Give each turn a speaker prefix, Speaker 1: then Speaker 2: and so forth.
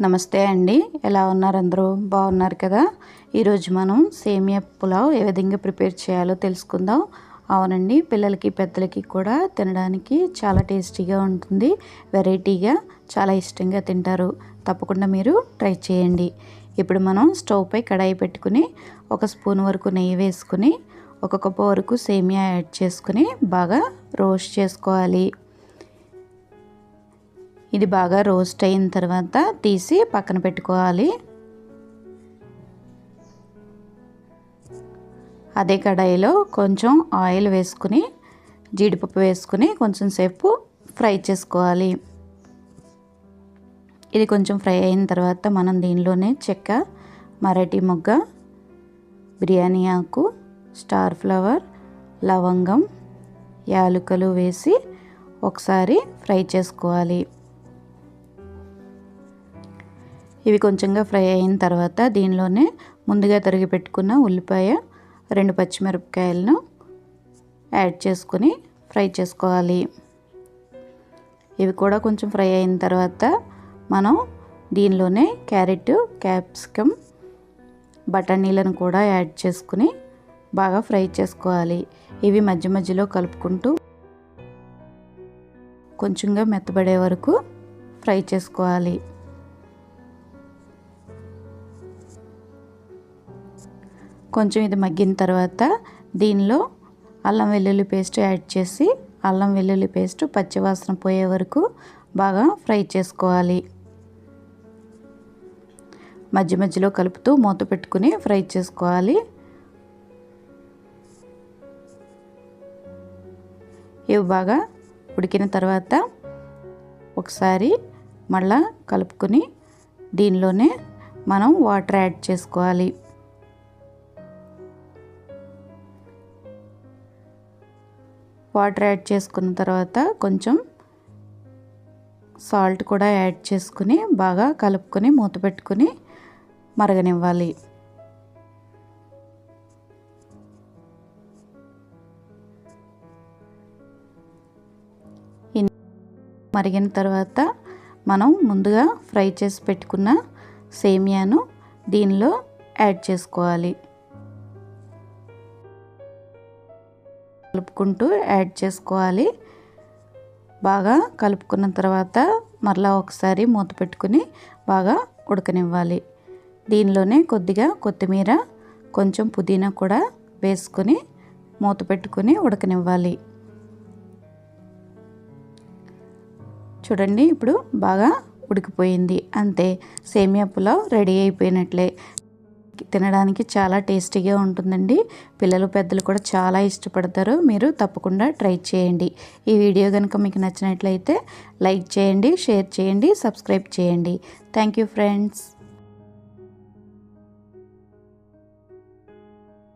Speaker 1: నమస్తే అండి. ఎలా ఉన్నారు అందరూ? బాగున్నారు కదా? ఈరోజు మనం సేమియా పులావ్ ఏ విధంగా ప్రిపేర్ చేయాలో తెలుసుకుందాం. అవునండి పిల్లలకి పెద్దలకి కూడా తినడానికి చాలా టేస్టీగా ఉంటుంది. వెరైటీగా చాలా ఇష్టంగా తింటారు. తప్పకుండా మీరు ట్రై చేయండి. ఇప్పుడు మనం స్టవ్ పై కడాయి పెట్టుకుని ఒక స్పూన్ వరకు నెయ్యి వేసుకుని ఒక కప్పు వరకు సేమియా యాడ్ చేసుకుని బాగా రోస్ట్ చేసుకోవాలి. ఇది బాగా రోస్ట్ అయిన తర్వాత తీసి పక్కన పెట్టుకోవాలి. అదే కడాయిలో కొంచెం ఆయిల్ వేసుకుని జీడిపప్పు వేసుకుని కొంచెం సేపు ఫ్రై చేసుకోవాలి. ఇది కొంచెం ఫ్రై అయిన తర్వాత మనం దీనిలోనే చెక్క మరాఠీ మొగ్గ బిర్యానీ ఆకు స్టార్ ఫ్లవర్ లవంగం యాలకులు వేసి ఒకసారి ఫ్రై చేసుకోవాలి. ఇవి కొంచెంగా ఫ్రై అయిన తర్వాత దీనిలోనే ముందుగా తరిగి పెట్టుకున్న ఉల్లిపాయ రెండు పచ్చిమిరపకాయలను యాడ్ చేసుకొని ఫ్రై చేసుకోవాలి. ఇవి కూడా కొంచెం ఫ్రై అయిన తర్వాత మనం దీనిలోనే క్యారెట్ క్యాప్సికమ్ బఠానీలను కూడా యాడ్ చేసుకుని బాగా ఫ్రై చేసుకోవాలి. ఇవి మధ్య మధ్యలో కలుపుకుంటూ కొంచెంగా మెత్తబడే వరకు ఫ్రై చేసుకోవాలి. కొంచెం ఇది మగ్గిన తర్వాత దీనిలో అల్లం వెల్లుల్లి పేస్ట్ యాడ్ చేసి అల్లం వెల్లుల్లి పేస్ట్ పచ్చివాసన పోయే వరకు బాగా ఫ్రై చేసుకోవాలి. మధ్య మధ్యలో కలుపుతూ మూత పెట్టుకుని ఫ్రై చేసుకోవాలి. ఇవి బాగా ఉడికిన తర్వాత ఒకసారి మళ్ళా కలుపుకొని దీనిలోనే మనం వాటర్ యాడ్ చేసుకోవాలి. వాటర్ యాడ్ చేసుకున్న తర్వాత కొంచెం సాల్ట్ కూడా యాడ్ చేసుకుని బాగా కలుపుకొని మూత పెట్టుకుని మరగనివ్వాలి. మరిగిన తర్వాత మనం ముందుగా ఫ్రై చేసి పెట్టుకున్న సేమియాను దీనిలో యాడ్ చేసుకోవాలి. కలుపుకుంటూ యాడ్ చేసుకోవాలి. బాగా కలుపుకున్న తర్వాత మరలా ఒకసారి మూత పెట్టుకుని బాగా ఉడకనివ్వాలి. దీనిలోనే కొద్దిగా కొత్తిమీర కొంచెం పుదీనా కూడా వేసుకొని మూత పెట్టుకుని ఉడకనివ్వాలి. చూడండి ఇప్పుడు బాగా ఉడికిపోయింది. అంతే సేమియా పులావ్ రెడీ అయిపోయినట్లే. తినడానికి చాలా టేస్టీగా ఉంటుందండి. పిల్లలు పెద్దలు కూడా చాలా ఇష్టపడతారు. మీరు తప్పకుండా ట్రై చేయండి. ఈ వీడియో కనుక మీకు నచ్చినట్లయితే లైక్ చేయండి షేర్ చేయండి సబ్స్క్రైబ్ చేయండి. Thank you friends.